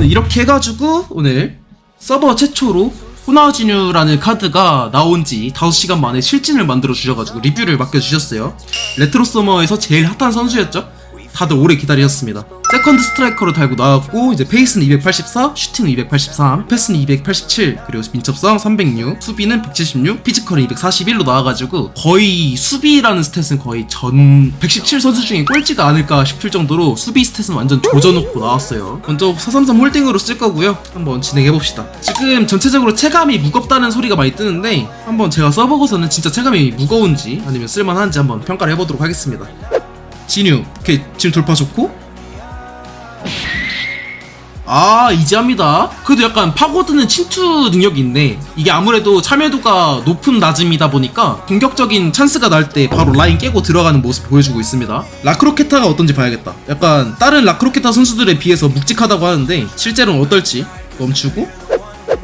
오늘 이렇게 해가지고 오늘 서버 최초로 호나우지뉴라는 카드가 나온 지 5시간 만에 실진을 만들어 주셔가지고 리뷰를 맡겨주셨어요. 레트로 서머에서 제일 핫한 선수였죠. 다들 오래 기다리셨습니다. 세컨드 스트라이커로 달고 나왔고 이제 페이스는 284, 슈팅은 283, 패스는 287, 그리고 민첩성 306, 수비는 176, 피지컬은 241로 나와가지고 거의 수비라는 스탯은 거의 전 117 선수 중에 꼴찌가 아닐까 싶을 정도로 수비 스탯은 완전 조져놓고 나왔어요. 먼저 433 홀딩으로 쓸 거고요. 한번 진행해봅시다. 지금 전체적으로 체감이 무겁다는 소리가 많이 뜨는데 한번 제가 써보고서는 진짜 체감이 무거운지 아니면 쓸만한지 한번 평가를 해보도록 하겠습니다. 진유, 오케이 지금 돌파 좋고 아 이제 합니다. 그래도 약간 파고드는 침투 능력이 있네. 이게 아무래도 참여도가 높은 낮음이다 보니까 공격적인 찬스가 날 때 바로 라인 깨고 들어가는 모습 보여주고 있습니다. 라크로케타가 어떤지 봐야겠다. 약간 다른 라크로케타 선수들에 비해서 묵직하다고 하는데 실제로는 어떨지 멈추고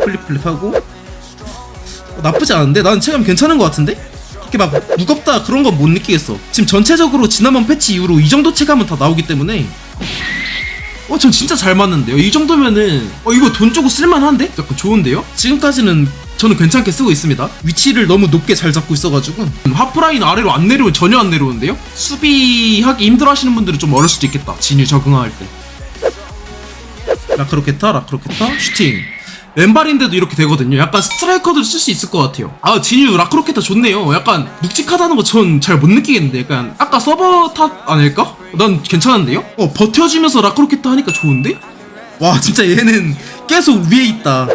플립 플립하고. 어, 나쁘지 않은데? 난 체감 괜찮은 것 같은데? 이렇게 막 무겁다 그런 건 못 느끼겠어. 지금 전체적으로 지난번 패치 이후로 이 정도 체감은 다 나오기 때문에 어, 전 진짜 잘 맞는데요. 이 정도면은 어 이거 돈 주고 쓸만한데? 약간 좋은데요? 지금까지는 저는 괜찮게 쓰고 있습니다. 위치를 너무 높게 잘 잡고 있어가지고 하프라인 아래로 안 내려오 전혀 안 내려오는데요? 수비하기 힘들어하시는 분들은 좀 어려울 수도 있겠다. 진유 적응할 때. 라크로케타, 라크로케타, 슈팅. 왼발인데도 이렇게 되거든요. 약간 스트라이커도 쓸수 있을 것 같아요. 아, 진유 라크로케타 좋네요. 약간 묵직하다는 거 전 잘 못 느끼겠는데. 약간 아까 서버 탓 아닐까? 난 괜찮은데요? 어, 버텨주면서 라크로케타 하니까 좋은데? 와, 진짜 얘는 계속 위에 있다.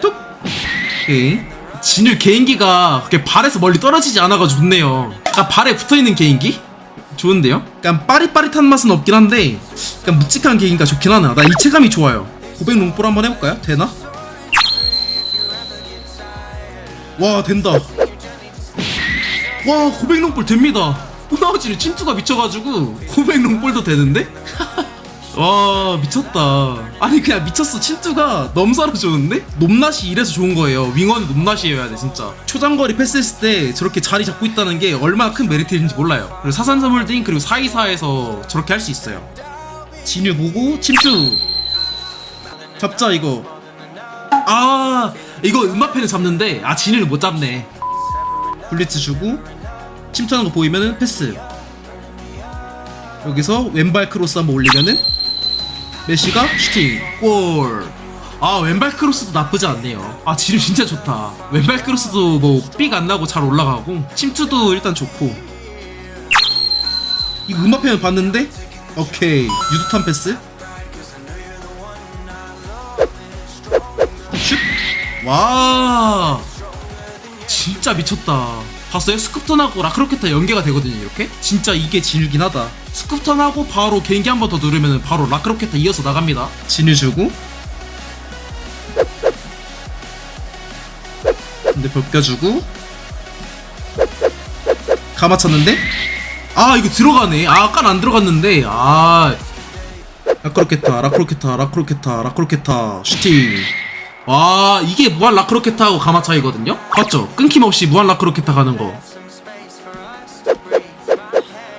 뚝! 오케이. 진유 개인기가 그렇게 발에서 멀리 떨어지지 않아가지고 좋네요. 약간 발에 붙어있는 개인기? 좋은데요? 약간 빠릿빠릿한 맛은 없긴 한데 약간 묵직한 개인기가 좋긴 하나. 나 이 체감이 좋아요. 고백 롱볼 한번 해볼까요? 되나? 와 된다. 와 고백 롱볼 됩니다. 호나우지는 침투가 미쳐가지고 고백 롱볼도 되는데? 와 미쳤다. 아니 그냥 미쳤어 침투가 넘사로 좋은데? 높낮이 이래서 좋은 거예요. 윙어는 높낮이여야 돼 진짜. 초장거리 패스했을 때 저렇게 자리 잡고 있다는 게 얼마나 큰 메리트인지 몰라요. 그리고 433 홀딩 그리고 424에서 저렇게 할 수 있어요. 진유 보고 침투 잡자 이거. 아 이거 음마펜을 잡는데 아 진이를 못 잡네. 블리츠 주고 침투하는 거 보이면은 패스. 여기서 왼발 크로스 한번 올리면은 메시가 슈팅 골아 왼발 크로스도 나쁘지 않네요. 아 진이 진짜 좋다. 왼발 크로스도 뭐 삑 안 나고 잘 올라가고 침투도 일단 좋고. 이거 음마펜을 봤는데? 오케이. 유도탄 패스 와 진짜 미쳤다. 봤어요? 스쿱턴하고 라크로케타 연계가 되거든요 이렇게? 진짜 이게 진유긴 하다. 스쿱턴하고 바로 개인기 한 번 더 누르면 바로 라크로케타 이어서 나갑니다. 진유 주고. 근데 벗겨주고. 가마쳤는데? 아 이거 들어가네. 아 아까는 안 들어갔는데. 아. 라크로케타 라크로케타 라크로케타 라크로케타. 슈팅 와 이게 무한 라크로케타하고 가마 차이거든요? 봤죠? 끊김없이 무한 라크로케타 가는 거.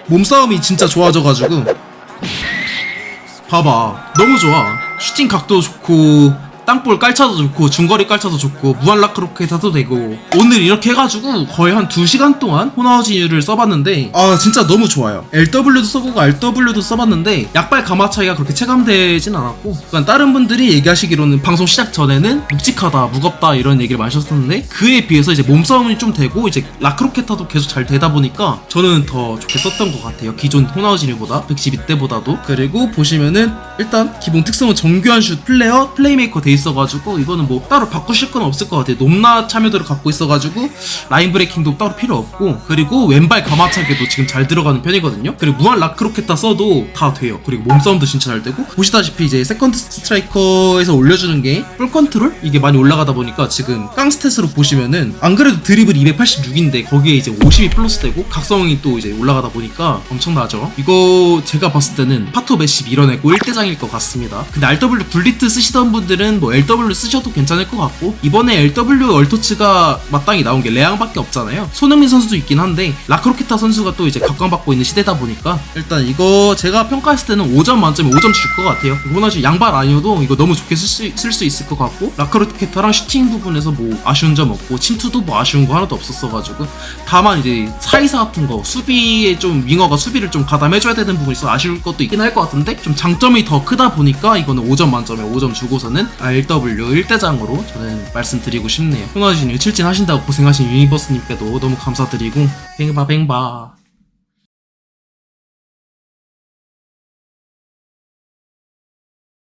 몸싸움이 진짜 좋아져가지고. 봐봐. 너무 좋아. 슈팅 각도 좋고 땅볼 깔차도 좋고 중거리 깔차도 좋고 무한 라크로케타도 되고. 오늘 이렇게 해가지고 거의 한 2시간 동안 호나우지를 써봤는데 아 진짜 너무 좋아요. LW도 써보고 RW도 써봤는데 약발 가마 차이가 그렇게 체감되진 않았고 그러니까 다른 분들이 얘기하시기로는 방송 시작 전에는 묵직하다 무겁다 이런 얘기를 많이 하셨었는데 그에 비해서 이제 몸싸움이 좀 되고 이제 라크로케타도 계속 잘 되다 보니까 저는 더 좋게 썼던 것 같아요. 기존 호나우지류보다 112때보다도. 그리고 보시면은 일단 기본 특성은 정교한 슛 플레어 플레이메이커 돼 있어가지고 이거는 뭐 따로 바꾸실 건 없을 것 같아요. 높낮 참여도를 갖고 있어가지고 라인 브레이킹도 따로 필요 없고 그리고 왼발 가마차기도 지금 잘 들어가는 편이거든요. 그리고 무한 라크로켓다 써도 다 돼요. 그리고 몸싸움도 진짜 잘 되고 보시다시피 이제 세컨드 스트라이커에서 올려주는 게풀 컨트롤? 이게 많이 올라가다 보니까 지금 깡 스탯으로 보시면은 안 그래도 드리블 286인데 거기에 이제 50이 플러스 되고 각성이 또 이제 올라가다 보니까 엄청나죠. 이거 제가 봤을 때는 파토 매시 밀어내고 1대장일 것 같습니다. 근데 RW 굴리트 쓰시던 분들은 뭐뭐 LW 쓰셔도 괜찮을 것 같고 이번에 LW 얼토츠가 마땅히 나온 게 레앙밖에 없잖아요. 손흥민 선수도 있긴 한데 라크로케타 선수가 또 이제 각광받고 있는 시대다 보니까 일단 이거 제가 평가했을 때는 5점 만점에 5점 줄 것 같아요. 호나우진 양발 아니어도 이거 너무 좋게 쓸수 있을 것 같고 라크로케타랑 슈팅 부분에서 뭐 아쉬운 점 없고 침투도 뭐 아쉬운 거 하나도 없었어가지고 다만 이제 사이사 같은 거 수비에 좀 윙어가 수비를 좀 가담해줘야 되는 부분이 있어 아쉬울 것도 있긴 할 것 같은데 좀 장점이 더 크다 보니까 이거는 5점 만점에 5점 주고서는 RW 1대장으로 저는 말씀드리고 싶네요. 호나우진 칠진 하신다고 고생하신 유니버스님께도 너무 감사드리고 뱅바 뱅바